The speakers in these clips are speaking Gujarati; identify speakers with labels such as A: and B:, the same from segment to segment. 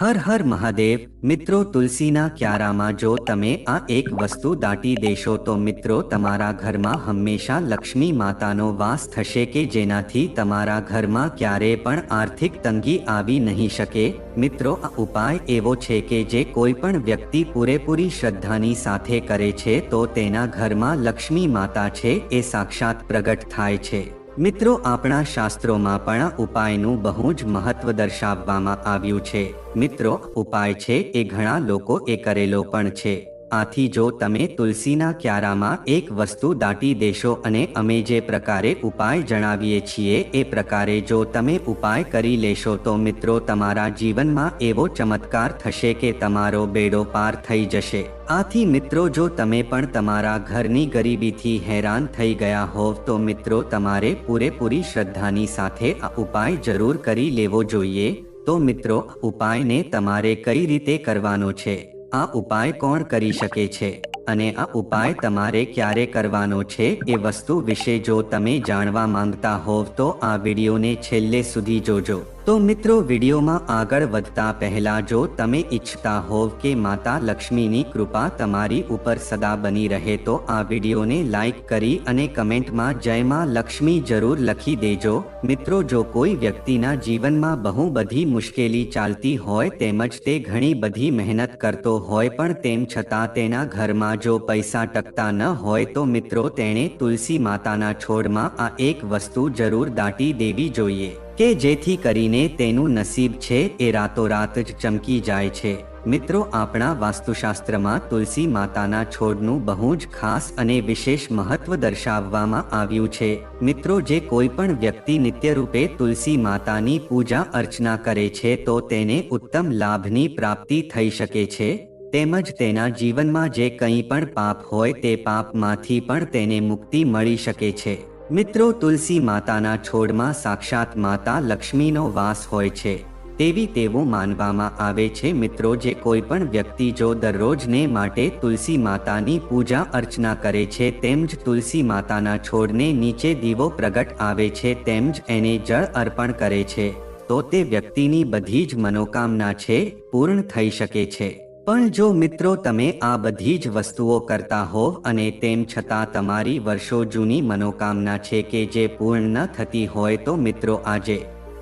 A: હર હર મહાદેવ, મિત્રો તુલસીના ક્યારામાં જો તમે આ એક વસ્તુ દાટી દેશો તો મિત્રો તમારા ઘરમાં હંમેશા લક્ષ્મી માતાનો વાસ થશે કે જેનાથી તમારા ઘરમાં ક્યારેય પણ આર્થિક તંગી આવી નહીં શકે? મિત્રો, આ ઉપાય એવો છે કે જે કોઈ પણ વ્યક્તિ પૂરેપૂરી શ્રદ્ધાની સાથે કરે છે તો તેના ઘરમાં લક્ષ્મી માતા છે એ સાક્ષાત પ્રગટ થાય છે. મિત્રો, આપણા શાસ્ત્રોમાં પણ ઉપાયનું બહુ જ મહત્વ દર્શાવવામાં આવ્યું છે. મિત્રો, ઉપાય છે એ ઘણા લોકો એ કરેલો પણ છે. આથી જો તમે તુલસીના ક્યારામાં એક વસ્તુ દાટી દેશો અને અમે જે પ્રકારે ઉપાય જણાવીએ છીએ એ પ્રકારે જો તમે ઉપાય કરી લેશો તો મિત્રો તમારા જીવનમાં એવો ચમત્કાર થશે કે તમારો બેડો પાર થઈ જશે. આથી મિત્રો જો તમે પણ તમારા ઘરની ગરીબીથી હેરાન થઈ ગયા હોવ તો મિત્રો તમારે પૂરેપૂરી શ્રદ્ધાની સાથે આ ઉપાય જરૂર કરી લેવો જોઈએ. તો મિત્રો ઉપાયને તમારે કઈ રીતે કરવાનો છે? આ ઉપાય કોણ કરી શકે છે? અને આ ઉપાય તમારે ક્યારે કરવાનો છે એ વસ્તુ વિશે જો તમે જાણવા માંગતા હોવ તો આ વિડીયોને છેલ્લે સુધી જોજો. તો મિત્રો, વિડીયોમાં આગળ વધતા પહેલા જો તમે ઈચ્છતા હોવ કે માતા લક્ષ્મીની કૃપા તમારી ઉપર સદા બની રહે તો આ વિડીયોને લાઈક કરી અને કમેન્ટમાં જય માં લક્ષ્મી જરૂર લખી દેજો. મિત્રો, જો કોઈ વ્યક્તિના જીવનમાં બહુ બધી મુશ્કેલી ચાલતી હોય તેમજ તે ઘણી બધી મહેનત કરતો હોય પણ તેમ છતાં તેના ઘરમાં જો પૈસા ટકતા ન હોય તો મિત્રો તેણે તુલસી માતાના છોડમાં આ એક વસ્તુ જરૂર દાટી દેવી જોઈએ, કે જેથી કરીને તેનું નસીબ છે એ રાતોરાત જ ચમકી જાય છે. મિત્રો આપણા વાસ્તુશાસ્ત્રમાં તુલસી માતાના છોડનું બહુ જ ખાસ અને વિશેષ મહત્વ દર્શાવવામાં આવ્યું છે. મિત્રો જે કોઈ પણ વ્યક્તિ નિત્ય રૂપે તુલસી માતાની પૂજા અર્ચના કરે છે તો તેને ઉત્તમ લાભની પ્રાપ્તિ થઈ શકે છે. તેમજ તેના જીવનમાં જે કંઈ પણ પાપ હોય તે પાપમાંથી પણ તેને મુક્તિ મળી શકે છે. મિત્રો, તુલસી માતાના છોડમાં સાક્ષાત માતા લક્ષ્મીનો વાસ હોય છે. તેવી તેવું માનવામાં આવે છે, મિત્રો, જે કોઈ પણ વ્યક્તિ જો દરરોજને માટે તુલસી માતાની પૂજા અર્ચના કરે છે, તેમ જ તુલસી માતાના છોડને નીચે દીવો પ્રગટ આવે છે, તેમ જ એને જળ અર્પણ કરે છે. તો તે વ્યક્તિની બધી જ મનોકામના છે, પૂર્ણ થઈ શકે છે. પણ જો મિત્રો તમે આ બધી જ વસ્તુઓ કરતા હો અને તેમ છતાં તમારી વર્ષો જૂની મનોકામના છે કે જે પૂર્ણ ન થતી હોય તો મિત્રો આજે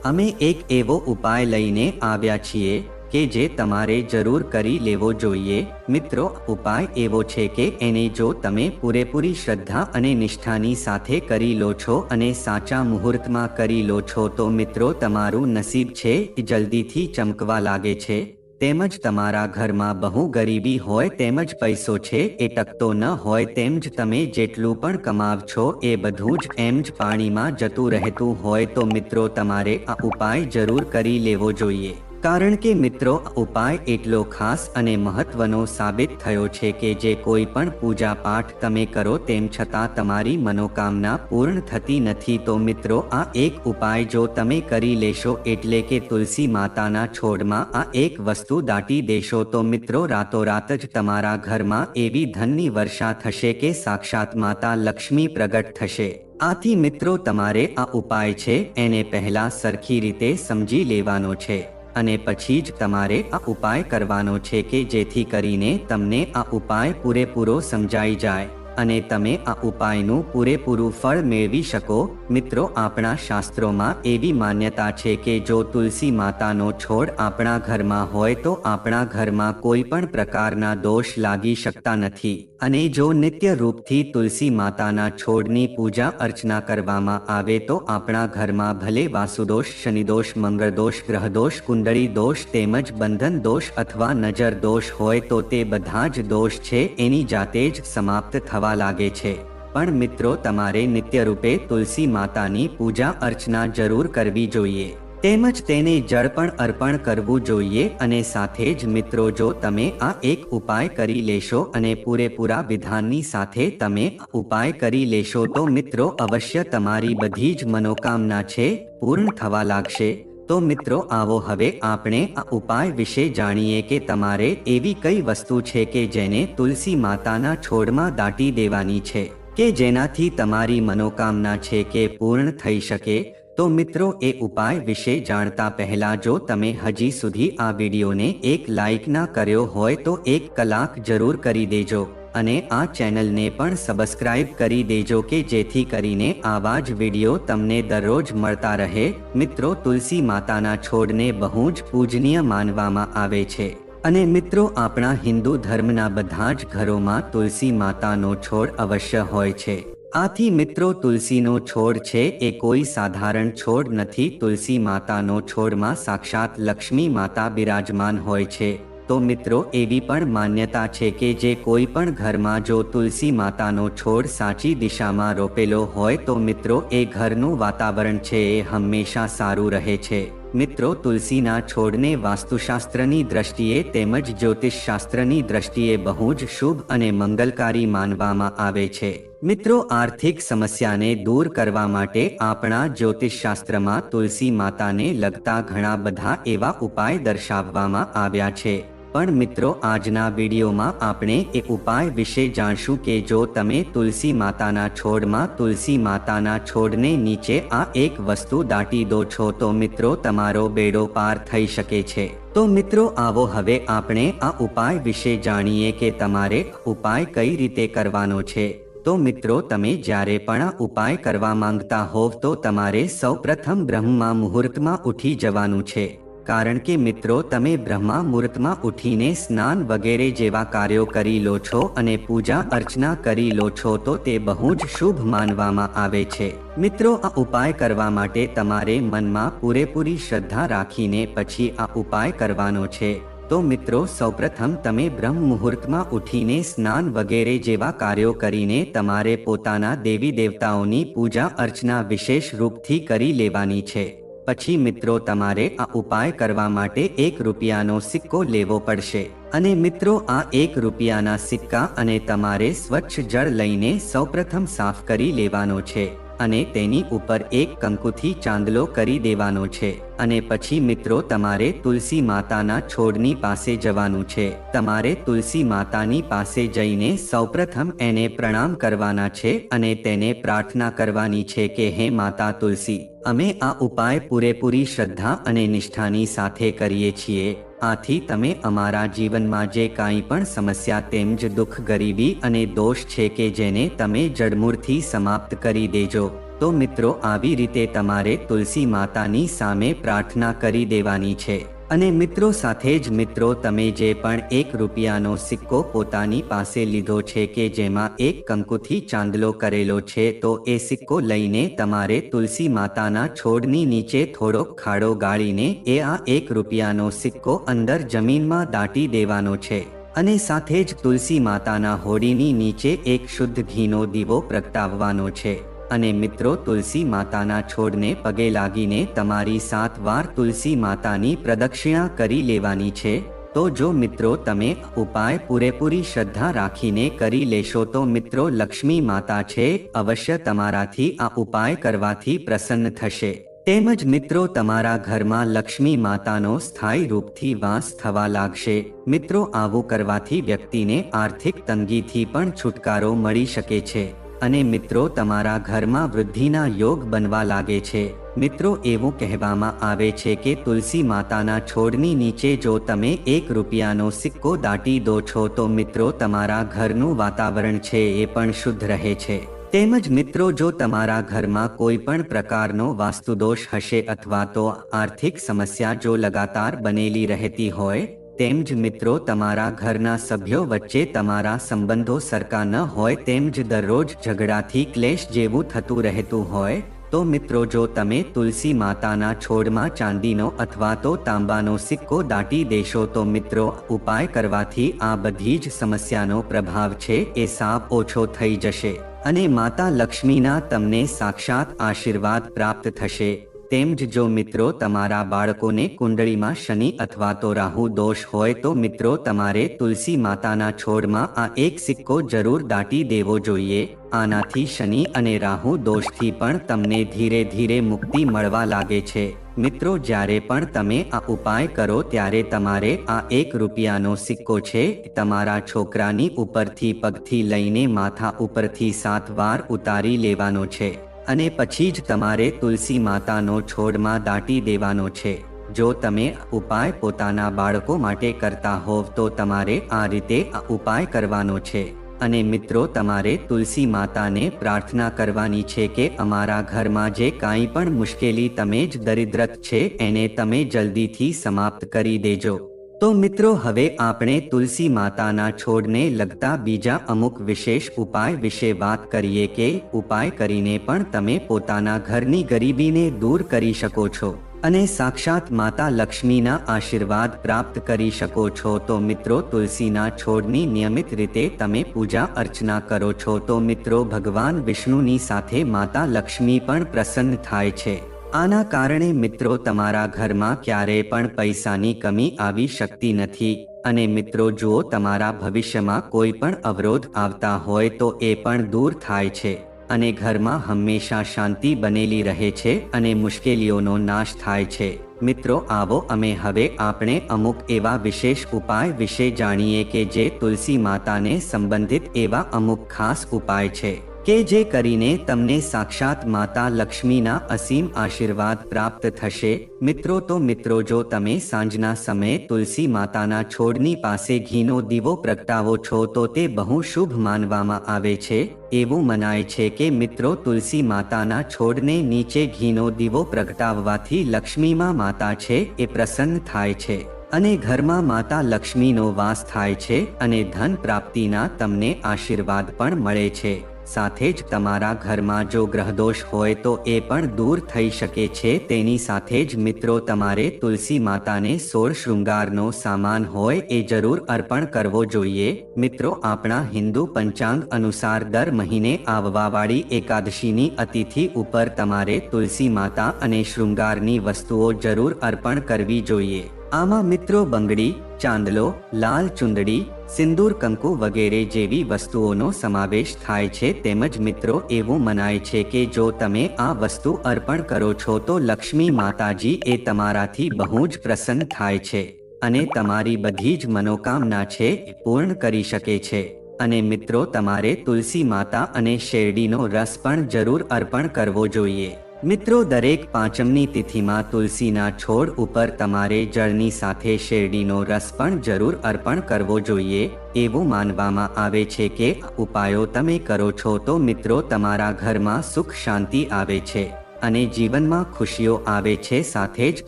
A: અમે એક એવો ઉપાય લઈને આવ્યા છીએ કે જે તમારે જરૂર કરી લેવો જોઈએ. મિત્રો, ઉપાય એવો છે કે એને જો તમે પૂરેપૂરી શ્રદ્ધા અને નિષ્ઠાની સાથે કરી લો છો અને સાચા મુહૂર્તમાં કરી લો છો તો મિત્રો તમારું નસીબ છે જલ્દીથી ચમકવા લાગે છે. તેમજ તમારા ઘરમાં બહુ ગરીબી હોય તેમજ પૈસો છે, એ ટકતો ન હોય તેમ જ તમે જેટલું પણ કમાવ છો એ બધું જ એમ જ પાણીમાં જતું રહેતું હોય તો મિત્રો તમારે આ ઉપાય જરૂર કરી લેવો જોઈએ. કારણ કે મિત્રો, ઉપાય એટલો ખાસ અને મહત્વનો સાબિત થયો છે કે જે કોઈ પણ પૂજા પાઠ તમે કરો તેમ છતાં તમારી મનોકામના પૂર્ણ થતી નથી. તો મિત્રો, આ એક ઉપાય જો તમે કરી લેશો એટલે કે તુલસી માતાના છોડમાં આ એક વસ્તુ દાટી દેશો, તો મિત્રો, રાતોરાત જ તમારા ઘરમાં એવી ધનની વર્ષા થશે કે સાક્ષાત માતા લક્ષ્મી પ્રગટ થશે. આથી મિત્રો, તમારે આ ઉપાય છે એને પહેલા સરખી રીતે સમજી લેવાનો છે. અને પછી જ તમારે આ ઉપાય કરવાનો છે કે જેથી કરીને તમને આ ઉપાય પૂરેપૂરો સમજાઈ જાય. અને તમે આ ઉપાયનું પૂરેપૂરું ફળ મેળવી શકો. મિત્રો, આપણા શાસ્ત્રોમાં એવી માન્યતા છે કે જો તુલસી માતાનો છોડ આપણા ઘરમાં હોય તો આપણા ઘરમાં કોઈ પણ પ્રકારના દોષ લાગી શકતા નથી. અને જો નિત્ય રૂપથી તુલસી માતાના છોડની પૂજા અર્ચના કરવામાં આવે તો આપણા ઘરમાં ભલે વાસુદોષ, શનિદોષ, મંગળદોષ, ગ્રહદોષ, કુંડળી દોષ તેમજ બંધન દોષ અથવા નજર દોષ હોય તો તે બધા જ દોષ છે. એની જાતે જ સમાપ્ત થવા લાગે છે. પણ મિત્રો, તમારે નિત્ય રૂપે તુલસી માતાની પૂજા અર્ચના જરૂર કરવી જોઈએ. તેમજ તેને જળ પણ અર્પણ કરવું જોઈએ અને સાથે જ મિત્રો, જો તમે આ એક ઉપાય કરી લેશો અને પૂરેપૂરા વિધાનની સાથે તમે ઉપાય કરી લેશો, તો મિત્રો, અવશ્ય તમારી બધી જ મનોકામના છે પૂર્ણ થવા લાગશે. તો મિત્રો આવો હવે આપણે આ ઉપાય વિશે જાણીએ કે તમારે એવી કઈ વસ્તુ છે કે જેને તુલસી માતાના છોડમાં દાટી દેવાની છે, કે જેનાથી તમારી મનોકામના છે કે પૂર્ણ થઈ શકે? તો મિત્રો એ ઉપાય વિશે જાણતા પહેલા જો તમે હજી સુધી આ વિડીયોને એક લાઈક ના કર્યો હોય તો એક કલાક જરૂર કરી દેજો. અને આ ચેનલને પણ સબસ્ક્રાઇબ કરી દેજો કે જેથી કરીને આવા જ વીડિયો તમને દરરોજ મળતા રહે. મિત્રો, તુલસી માતાના છોડને બહુ જ પૂજનીય માનવામાં આવે છે. અને મિત્રો, આપણા હિન્દુ ધર્મના બધા જ ઘરોમાં તુલસી માતાનો છોડ અવશ્ય હોય છે. આથી મિત્રો, તુલસીનો છોડ છે એ કોઈ સાધારણ છોડ નથી. તુલસી માતાનો છોડમાં સાક્ષાત લક્ષ્મી માતા બિરાજમાન હોય છે. તો મિત્રો, એવી પણ માન્યતા છે કે જે કોઈ પણ ઘરમાં જો તુલસી માતાનો છોડ સાચી દિશામાં રોપેલો હોય તો મિત્રો, એ ઘરનું વાતાવરણ છે, એ હંમેશા સારું રહે છે. મિત્રો, તુલસીના છોડને વાસ્તુશાસ્ત્રની દ્રષ્ટિએ તેમજ જ્યોતિષશાસ્ત્રની દ્રષ્ટિએ બહુ જ શુભ અને મંગલકારી માનવામાં આવે છે. મિત્રો, આર્થિક સમસ્યાને દૂર કરવા માટે આપણા જ્યોતિષશાસ્ત્રમાં તુલસી માતાને લગતા ઘણા બધા એવા ઉપાય દર્શાવવામાં આવ્યા છે. પણ મિત્રો, આજના વિડીયોમાં આપણે એ ઉપાય વિશે જાણશું કે જો તમે તુલસી માતાના છોડમાં તુલસી માતાના છોડને નીચે આ એક વસ્તુ દાટી દો છો, તો મિત્રો તમારો બેડો પાર થઈ શકે છે. તો મિત્રો, આવો હવે આપણે આ ઉપાય વિશે જાણીએ કે તમારે ઉપાય કઈ રીતે કરવાનો છે. તો મિત્રો, તમે જ્યારે પણ આ ઉપાય કરવા માંગતા હોવ, તો તમારે સૌપ્રથમ બ્રહ્મા મુહૂર્તમાં ઉઠી જવાનું છે. કારણ કે મિત્રો, તમે બ્રહ્મા મુહૂર્તમાં ઉઠીને સ્નાન વગેરે જેવા કાર્યો કરી લો છો અને પૂજા અર્ચના કરી લો છો તો તે બહુ જ શુભ માનવામાં આવે છે. મિત્રો, આ ઉપાય કરવા માટે તમારે મનમાં પૂરેપૂરી શ્રદ્ધા રાખીને પછી આ ઉપાય કરવાનો છે. તો મિત્રો, સૌપ્રથમ તમે બ્રહ્મ મુહૂર્તમાં ઉઠીને સ્નાન વગેરે જેવા કાર્યો કરીને તમારે પોતાના દેવી દેવતાઓની પૂજા અર્ચના વિશેષ રૂપથી કરી લેવાની છે. પછી મિત્રો તમારે આ ઉપાય કરવા માટે એક રૂપિયાનો સિક્કો લેવો પડશે. અને મિત્રો આ એક રૂપિયાના સિક્કા અને તમારે સ્વચ્છ જળ લઈને સૌપ્રથમ સાફ કરી લેવાનો છે. અને તેની ઉપર એક કંકુથી ચાંદલો કરી દેવાનો છે અને પછી મિત્રો તમારે તુલસી માતાના છોડની પાસે જવાનું છે. તમારે તુલસી માતાની પાસે જઈને સૌપ્રથમ એને પ્રણામ કરવાના છે અને તેને પ્રાર્થના કરવાની છે કે હે માતા તુલસી, અમે આ ઉપાય પૂરેપૂરી શ્રદ્ધા અને નિષ્ઠાની સાથે કરીએ છીએ. આથી તમે અમારા જીવનમાં જે કાંઈ પણ સમસ્યા તેમજ દુઃખ ગરીબી અને દોષ છે કે જેને તમે જડમૂળથી સમાપ્ત કરી દેજો, તો મિત્રો આવી રીતે તમારે તુલસી માતાની સામે પ્રાર્થના કરી દેવાની છે. અને મિત્રો સાથે જ મિત્રો, તમે જે પણ એક રૂપિયાનો સિક્કો પોતાની પાસે લીધો છે કે જેમાં એક કંકુથી ચાંદલો કરેલો છે, તો એ સિક્કો લઈને તમારે તુલસી માતાના છોડની નીચે થોડોક ખાડો ગાળીને એ આ એક રૂપિયાનો સિક્કો અંદર જમીનમાં દાટી દેવાનો છે. અને સાથે જ તુલસી માતાના હોડીની નીચે એક શુદ્ધ ઘીનો દીવો પ્રગટાવવાનો છે. અને મિત્રો, તુલસી માતાના છોડને પગે લાગીને તમારી સાત વાર તુલસી માતાની પ્રદક્ષિણા કરી લેવાની છે. તો જો મિત્રો, તમે ઉપાય પૂરેપૂરી શ્રદ્ધા રાખીને કરી લેશો તો મિત્રો, લક્ષ્મી માતા છે, અવશ્ય તમારાથી આ ઉપાય કરવાથી પ્રસન્ન થશે. તેમજ મિત્રો, તમારા ઘરમાં લક્ષ્મી માતાનો સ્થાયી રૂપથી વાસ થવા લાગશે. મિત્રો, આવું કરવાથી વ્યક્તિને આર્થિક તંગીથી પણ છુટકારો મળી શકે છે. અને મિત્રો, તમારા ઘરમાં વૃદ્ધિના યોગ બનવા લાગે છે. મિત્રો, એવું કહેવામાં આવે છે કે તુલસી માતાના છોડની નીચે જો તમે એક રૂપિયાનો સિક્કો દાટી દો છો, તો મિત્રો, તમારા ઘરનું વાતાવરણ છે એ પણ શુદ્ધ રહે છે. તેમજ મિત્રો, જો તમારા ઘરમાં કોઈ પણ પ્રકારનો વાસ્તુદોષ હશે અથવા તો આર્થિક સમસ્યા જો લગાતાર બનેલી રહેતી હોય તેમ જ મિત્રો તમારા ઘરના સભ્યો વચ્ચે તમારા સંબંધો સરખા ન હોય તેમ જ દરરોજ ઝઘડાથી ક્લેશ જેવું થતું રહેતું હોય, તો મિત્રો જો તમે તુલસી માતાના છોડમાં ચાંદીનો અથવા તો તાંબાનો સિક્કો દાટી દેશો તો મિત્રો ઉપાય કરવાથી આ બધી જ સમસ્યાનો પ્રભાવ છે એ સાપ ઓછો થઈ જશે. અને માતા લક્ષ્મીના તમને સાક્ષાત આશીર્વાદ પ્રાપ્ત થશે. તેમ જ જો મિત્રો તમારા બાળકોને કુંડળીમાં શનિ અથવા તો રાહુ દોષ હોય તો મિત્રો તમારે તુલસી માતાના છોડમાં આ એક સિક્કો જરૂર દાટી દેવો જોઈએ. આનાથી શનિ અને રાહુ દોષથી પણ તમને ધીરે ધીરે મુક્તિ મળવા લાગે છે. મિત્રો જ્યારે પણ તમે આ ઉપાય કરો ત્યારે તમારે આ એક રૂપિયાનો સિક્કો છે તમારા છોકરાની ઉપરથી પગથી લઈને માથા ઉપરથી સાત વાર ઉતારી લેવાનો છે. અને પછી જ તમારે તુલસી માતાનો છોડમાં દાટી દેવાનો છે. જો તમે ઉપાય પોતાના બાળકો માટે કરતા હોવ તો તમારે આ રીતે ઉપાય કરવાનો છે. અને મિત્રો, તમારે તુલસી માતાને પ્રાર્થના કરવાની છે કે અમારા ઘરમાં જે કાંઈ પણ મુશ્કેલી તમે જ દરિદ્રત છે, એને તમે જલ્દીથી સમાપ્ત કરી દેજો. તો મિત્રો, હવે આપણે તુલસી માતાના છોડને લગતા બીજા અમુક વિશેષ ઉપાય વિશે વાત કરીએ કે ઉપાય કરીને પણ તમે પોતાના ઘરની ગરીબીને દૂર કરી શકો છો અને સાક્ષાત માતા લક્ષ્મીના આશીર્વાદ પ્રાપ્ત કરી શકો છો. તો મિત્રો, તુલસીના છોડની નિયમિત રીતે તમે પૂજા અર્ચના કરો છો. તો મિત્રો, ભગવાન વિષ્ણુની સાથે માતા લક્ષ્મી પણ પ્રસન્ન થાય છે. આના કારણે મિત્રો તમારા ઘરમાં ક્યારેય પણ પૈસાની કમી આવી શકતી નથી અને મિત્રો જુઓ તમારા ભવિષ્યમાં કોઈ પણ અવરોધ આવતા હોય તો એ પણ દૂર થાય છે અને ઘરમાં હંમેશા શાંતિ બનેલી રહે છે અને મુશ્કેલીઓનો નાશ થાય છે. મિત્રો આવો અમે હવે આપણે અમુક એવા વિશેષ ઉપાય વિશે જાણીએ કે જે તુલસી માતાને સંબંધિત એવા અમુક ખાસ ઉપાય છે. કે જે કરીને તમને સાક્ષાત માતા લક્ષ્મીના અસીમ આશીર્વાદ પ્રાપ્ત થશે. મિત્રો તો મિત્રો જો તમે સાંજના સમયે તુલસી માતાના છોડની પાસે ઘીનો દીવો પ્રગટાવો છો તો તે બહુ શુભ માનવામાં આવે છે. એવું મનાય છે કે મિત્રો તુલસી માતાના છોડને નીચે ઘીનો દીવો પ્રગટાવવાથી લક્ષ્મીમાં માતા છે એ પ્રસન્ન થાય છે અને ઘરમાં માતા લક્ષ્મીનો વાસ થાય છે અને ધન પ્રાપ્તિના તમને આશીર્વાદ પણ મળે છે. સાથે જ તમારા ઘરમાં જો ગ્રહદોષ હોય તો એ પણ દૂર થઈ શકે છે. તેની સાથે જ મિત્રો, તમારે તુલસી માતાને સોળ શૃંગારનો સામાન હોય એ જરૂર અર્પણ કરવો જોઈએ. મિત્રો, આપણા હિન્દુ પંચાંગ અનુસાર દર મહિને આવવાવાળી એકાદશીની અતિથિ ઉપર તમારે તુલસી માતા અને શૃંગારની વસ્તુઓ જરૂર અર્પણ કરવી જોઈએ. આમાં મિત્રો બંગડી, ચાંદલો, લાલ ચુંદડી સિંદૂર, કંકુ વગેરે જેવી વસ્તુઓનો સમાવેશ થાય છે. તેમજ મિત્રો, એવું મનાય છે કે જો તમે આ વસ્તુ અર્પણ કરો છો, તો લક્ષ્મી માતાજી એ તમારાથી બહુ જ પ્રસન્ન થાય છે અને તમારી બધી જ મનોકામના છે પૂર્ણ કરી શકે છે. અને મિત્રો, તમારે તુલસી માતા અને શેરડીનો રસ પણ જરૂર અર્પણ કરવો જોઈએ. મિત્રો, દરેક પાંચમની તિથિમાં તુલસીના છોડ ઉપર તમારે જળની સાથે શેરડીનો રસ પણ જરૂર અર્પણ કરવો જોઈએ. એવું માનવામાં આવે છે કે ઉપાયો તમે કરો છો તો મિત્રો, તમારા ઘરમાં સુખ શાંતિ આવે છે અને જીવનમાં ખુશીઓ આવે છે. સાથે જ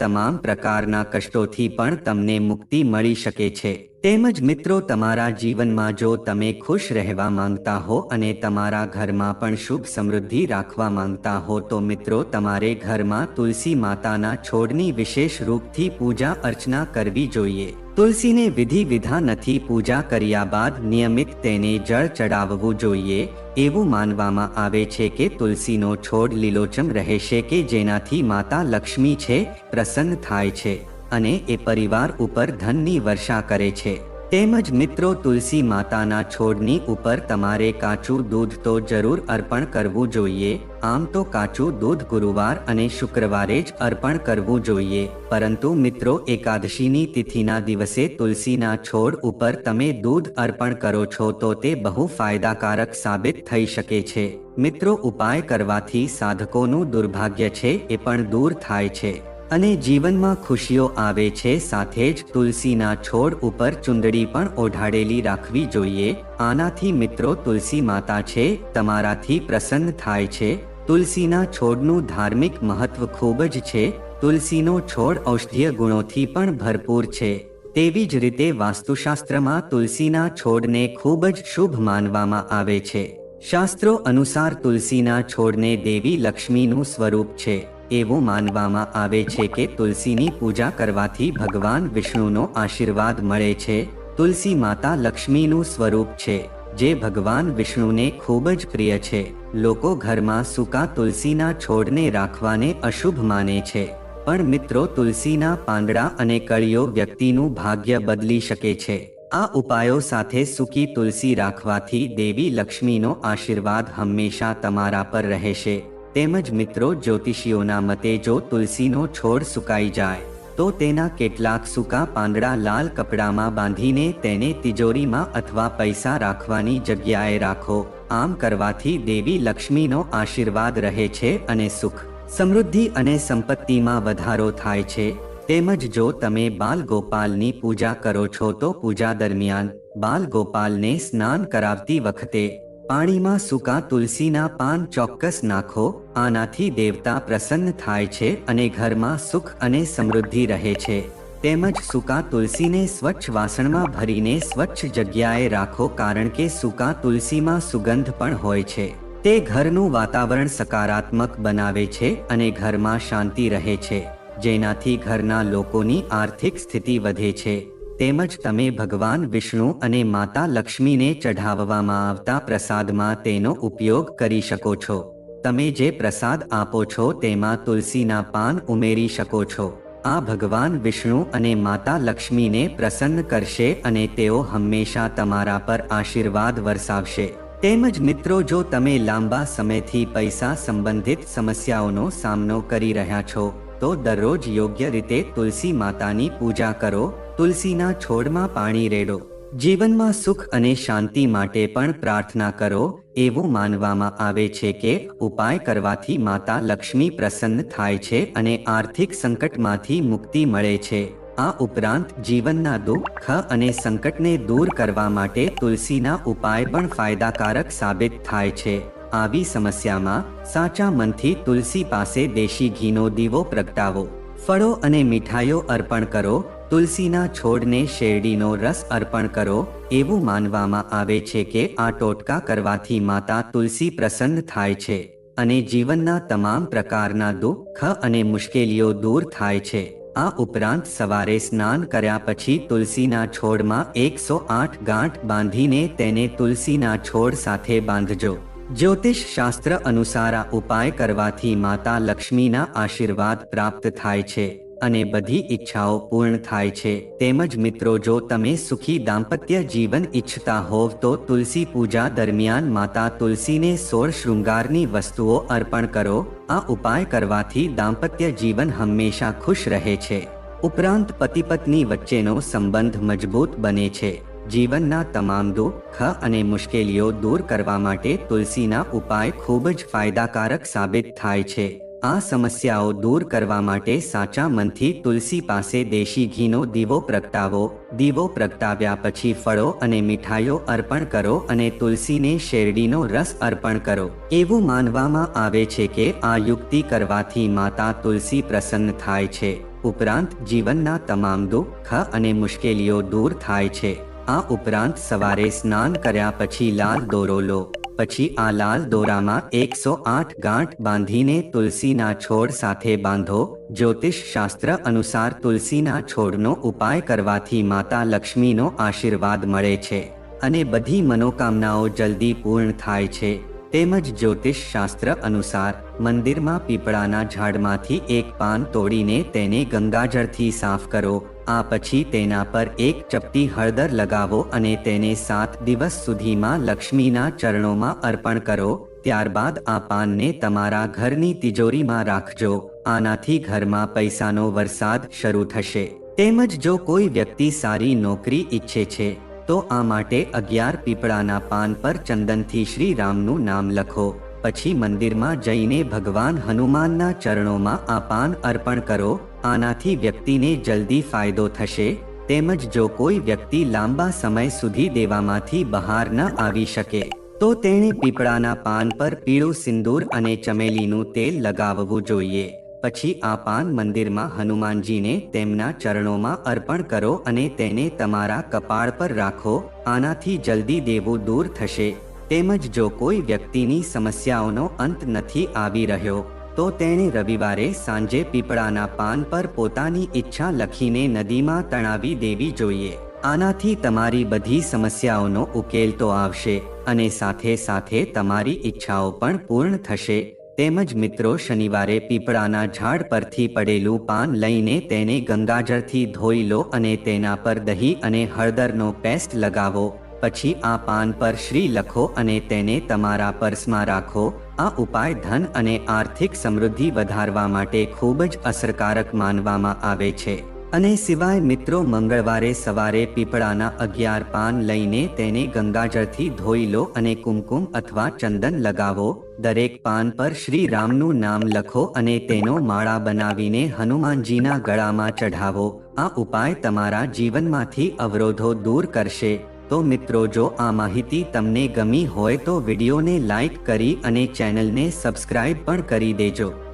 A: તમામ પ્રકારના કષ્ટોથી પણ તમને મુક્તિ મળી શકે છે. તેમજ મિત્રો, તમારા જીવનમાં જો તમે ખુશ રહેવા માંગતા હો અને તમારા ઘરમાં પણ શુભ સમૃદ્ધિ રાખવા માંગતા હો, તો મિત્રો, તમારે ઘરમાં તુલસી માતાના છોડની વિશેષ રૂપથી પૂજા અર્ચના કરવી જોઈએ. તુલસીને વિધિ વિધા નથી પૂજા કર્યા બાદ નિયમિત તેને જળ ચડાવવું જોઈએ. એવું માનવામાં આવે છે કે તુલસીનો છોડ લીલોચમ રહેશે કે જેનાથી માતા લક્ષ્મી છે, પ્રસન્ન થાય છે. અને એ પરિવાર ઉપર ધનની વર્ષા કરે છે. તેમજ મિત્રો, તુલસી માતાના છોડની ઉપર તમારે કાચું દૂધ તો જરૂર અર્પણ કરવું જોઈએ. આમ તો કાચું દૂધ ગુરુવાર અને શુક્રવારે જ અર્પણ કરવું જોઈએ. પરંતુ મિત્રો, એકાદશીની તિથિના દિવસે તુલસીના છોડ ઉપર તમે દૂધ અર્પણ કરો છો તો તે બહુ ફાયદાકારક સાબિત થઈ શકે છે. મિત્રો, ઉપાય કરવાથી સાધકોનું દુર્ભાગ્ય છે એ પણ દૂર થાય છે. અને જીવનમાં ખુશીઓ આવે છે સાથે જ તુલસીના છોડ ઉપર ચુંદડી પણ ઓઢાડેલી રાખવી જોઈએ. આનાથી મિત્રો તુલસી માતા છે, તમારાથી પ્રસન્ન થાય છે. તુલસીના છોડનું ધાર્મિક મહત્વ ખૂબ જ છે. તુલસીનો છોડ ઔષધીય ગુણોથી પણ ભરપૂર છે. તેવી જ રીતે વાસ્તુશાસ્ત્રમાં તુલસીના છોડને ખૂબ જ શુભ માનવામાં આવે છે. શાસ્ત્રો અનુસાર તુલસીના છોડને દેવી લક્ષ્મીનું સ્વરૂપ છે. એવું માનવામાં આવે છે કે તુલસીની પૂજા કરવાથી ભગવાન વિષ્ણુનો આશીર્વાદ મળે છે. તુલસી માતા લક્ષ્મીનું સ્વરૂપ છે, જે ભગવાન વિષ્ણુને ખૂબ જ પ્રિય છે. લોકો ઘરમાં સૂકા તુલસીના છોડને રાખવાને અશુભ માને છે. પણ મિત્રો, તુલસીના પાંદડા અને કળીઓ વ્યક્તિનું ભાગ્ય બદલી શકે છે. આ ઉપાયો સાથે સૂકી તુલસી રાખવાથી દેવી લક્ષ્મીનો આશીર્વાદ હંમેશા તમારા પર રહેશે. તેમજ મિત્રો જ્યોતિષીઓના મતે જો તુલસીનો છોડ સુકાઈ જાય, તો તેના કેટલાક સૂકા પાંદડા લાલ કપડામાં બાંધીને તેને તિજોરીમાં અથવા પૈસા રાખવાની જગ્યાએ રાખો. આમ કરવાથી દેવી લક્ષ્મીનો આશીર્વાદ રહે છે અને સુખ, સમૃદ્ધિ અને સંપત્તિમાં વધારો થાય છે. તેમજ જો તમે બાલ ગોપાલની પૂજા કરો છો તો પૂજા દરમિયાન બાલ ગોપાલને સ્નાન કરાવતી વખતે પાણીમાં સૂકા તુલસીના પાન ચોક્કસ નાખો, આનાથી દેવતા પ્રસન્ન થાય છે અને ઘરમાં સુખ અને સમૃદ્ધિ રહે છે. તેમજ સૂકા તુલસીને સ્વચ્છ વાસણમાં ભરીને સ્વચ્છ જગ્યાએ રાખો કારણ કે સૂકા તુલસીમાં સુગંધ પણ હોય છે. તે ઘરનું વાતાવરણ સકારાત્મક બનાવે છે અને ઘરમાં શાંતિ રહે છે, જેનાથી ઘરના લોકોની આર્થિક સ્થિતિ વધે છે. તેમજ તમે ભગવાન વિષ્ણુ અને માતા લક્ષ્મીને ચઢાવવામાં આવતા પ્રસાદમાં તેનો ઉપયોગ કરી શકો છો. તમે જે પ્રસાદ આપો છો તેમાં તુલસીના પાન ઉમેરી શકો છો. આ ભગવાન વિષ્ણુ અને માતા લક્ષ્મીને પ્રસન્ન કરશે અને તેઓ હંમેશા તમારા પર આશીર્વાદ વરસાવશે. તેમજ મિત્રો જો તમે લાંબા સમયથી પૈસા સંબંધિત સમસ્યાઓનો સામનો કરી રહ્યા છો, તો દરરોજ યોગ્ય રીતે તુલસી માતાની પૂજા કરો તુલસીના છોડમાં પાણી રેડો. જીવનમાં સુખ અને શાંતિ માટે પણ પ્રાર્થના કરો, એવું માનવામાં આવે છે કે ઉપાય કરવાથી માતા લક્ષ્મી પ્રસન્ન થાય છે અને આર્થિક સંકટમાંથી મુક્તિ મળે છે. આ ઉપરાંત જીવનના દુઃખ અને સંકટને દૂર કરવા માટે તુલસીના ઉપાય પણ ફાયદાકારક સાબિત થાય છે. આવી સમસ્યામાં સાચા મનથી તુલસી પાસે દેશી ઘીનો દીવો પ્રગટાવો. ફળો અને મીઠાઈઓ અર્પણ કરો તુલસીના છોડને શેરડીનો રસ અર્પણ કરો, એવું માનવામાં આવે છે કે આ ટોટકા કરવાથી માતા તુલસી પ્રસન્ન થાય છે અને જીવનના તમામ પ્રકારના દુઃખ અને મુશ્કેલીઓ દૂર થાય છે. આ ઉપરાંત સવારે સ્નાન કર્યા પછી તુલસીના છોડમાં એકસો આઠ ગાંઠ બાંધીને તેને તુલસીના છોડ સાથે બાંધજો. જ્યોતિષ શાસ્ત્ર અનુસાર આ ઉપાય કરવાથી માતા લક્ષ્મીના આશીર્વાદ પ્રાપ્ત થાય છે. અને બધી ઈચ્છાઓ પૂર્ણ થાય છે. તેમજ મિત્રો, જો તમે સુખી દાંપત્ય જીવન ઈચ્છતા હોવ, તો તુલસી પૂજા દરમિયાન માતા તુલસીને સોળ શૃંગારની વસ્તુઓ અર્પણ કરો. આ ઉપાય કરવાથી દાંપત્ય જીવન હંમેશા ખુશ રહે છે. ઉપરાંત પતિ પત્ની વચ્ચેનો સંબંધ મજબૂત બને છે. જીવનના તમામ દુઃખ અને મુશ્કેલીઓ દૂર કરવા માટે તુલસીના ઉપાય ખૂબ જ ફાયદાકારક સાબિત થાય છે. આ સમસ્યાઓ દૂર કરવા માટે સાચા મનથી તુલસી પાસે દેશી ઘીનો દીવો પ્રગટાવો. દીવો પ્રગટાવ્યા પછી ફળો અને મીઠાઈઓ અર્પણ કરો અને તુલસીને શેરડીનો રસ અર્પણ કરો. એવું માનવામાં આવે છે કે આ યુક્તિ કરવાથી માતા તુલસી પ્રસન્ન થાય છે. ઉપરાંત જીવનના તમામ દુઃખ અને મુશ્કેલીઓ દૂર થાય છે. આ ઉપરાંત સવારે સ્નાન કર્યા પછી લાલ દોરો લો. પછી આ લાલ દોરામાં એકસો આઠ ગાંઠ બાંધીને તુલસીના છોડ સાથે બાંધો. જ્યોતિષ શાસ્ત્ર અનુસાર તુલસીના છોડનો ઉપાય કરવાથી માતા લક્ષ્મીનો આશીર્વાદ મળે છે અને બધી મનોકામનાઓ જલ્દી પૂર્ણ થાય છે. તેમજ જ્યોતિષ શાસ્ત્ર અનુસાર, મંદિરમાં પીપળાના ઝાડમાંથી એક પાન તોડીને તેને ગંગાજળથી સાફ કરો, આ પછી તેના પર એક ચપટી હળદર લગાવો અને તેને સાત દિવસ સુધીમાં લક્ષ્મીના ચરણોમાં અર્પણ કરો, ત્યારબાદ આ પાનને તમારા ઘરની તિજોરીમાં રાખજો, આનાથી ઘરમાં પૈસાનો વરસાદ શરૂ થશે. તેમજ જો કોઈ વ્યક્તિ સારી નોકરી ઈચ્છે છે તો આ માટે અગિયાર પીપળાના પાન પર ચંદનથી શ્રી રામનું નામ લખો. પછી મંદિરમાં જઈને ભગવાન હનુમાનના ચરણોમાં આ પાન અર્પણ કરો. આનાથી વ્યક્તિને જલ્દી ફાયદો થશે. તેમજ જો કોઈ વ્યક્તિ લાંબા સમય સુધી દેવામાંથી બહાર ન આવી શકે, તો તેણે પીપળાના પાન પર પીળું સિંદૂર અને ચમેલીનું તેલ લગાવવું જોઈએ. પછી આ પાન મંદિરમાં હનુમાનજીને તેમના ચરણોમાં અર્પણ કરો અને તેને તમારા કપાળ પર રાખો, આનાથી જલ્દી દેવું દૂર થશે. તેમજ જો કોઈ વ્યક્તિની સમસ્યાઓનો અંત નથી આવી રહ્યો, તો તેણે રવિવારે સાંજે પીપળાના પાન પર પોતાની ઈચ્છા લખીને નદીમાં તણાવી દેવી જોઈએ. આનાથી તમારી બધી સમસ્યાઓનો ઉકેલ તો આવશે અને સાથે સાથે તમારી ઈચ્છાઓ પણ પૂર્ણ થશે. તેમજ મિત્રો શનિવારે પીપળાના ઝાડ પરથી પડેલું પાન લઈને તેને ગંગાજળથી ધોઈ લો અને તેના પર દહીં અને હળદરનો પેસ્ટ લગાવો. પછી આ પાન પર શ્રી લખો અને તેને તમારા પર્સમાં રાખો. આ ઉપાય ધન અને આર્થિક સમૃદ્ધિ વધારવા માટે ખૂબ જ અસરકારક માનવામાં આવે છે. અને સિવાય મિત્રો મંગળવારે સવારે પીપળાના અગિયાર પાન લઈને તેને ગંગાજળથી ધોઈ લો અને કુમકુમ અથવા ચંદન લગાવો. દરેક પાન પર શ્રી રામનું નામ લખો અને તેનો માળા બનાવીને હનુમાનજીના ગળામાં ચઢાવો. આ ઉપાય તમારા જીવનમાંથી અવરોધો દૂર કરશે. તો મિત્રો જો આ માહિતી તમને ગમી હોય તો વિડીયોને લાઈક કરી અને ચેનલને સબસ્ક્રાઇબ પણ કરી દેજો.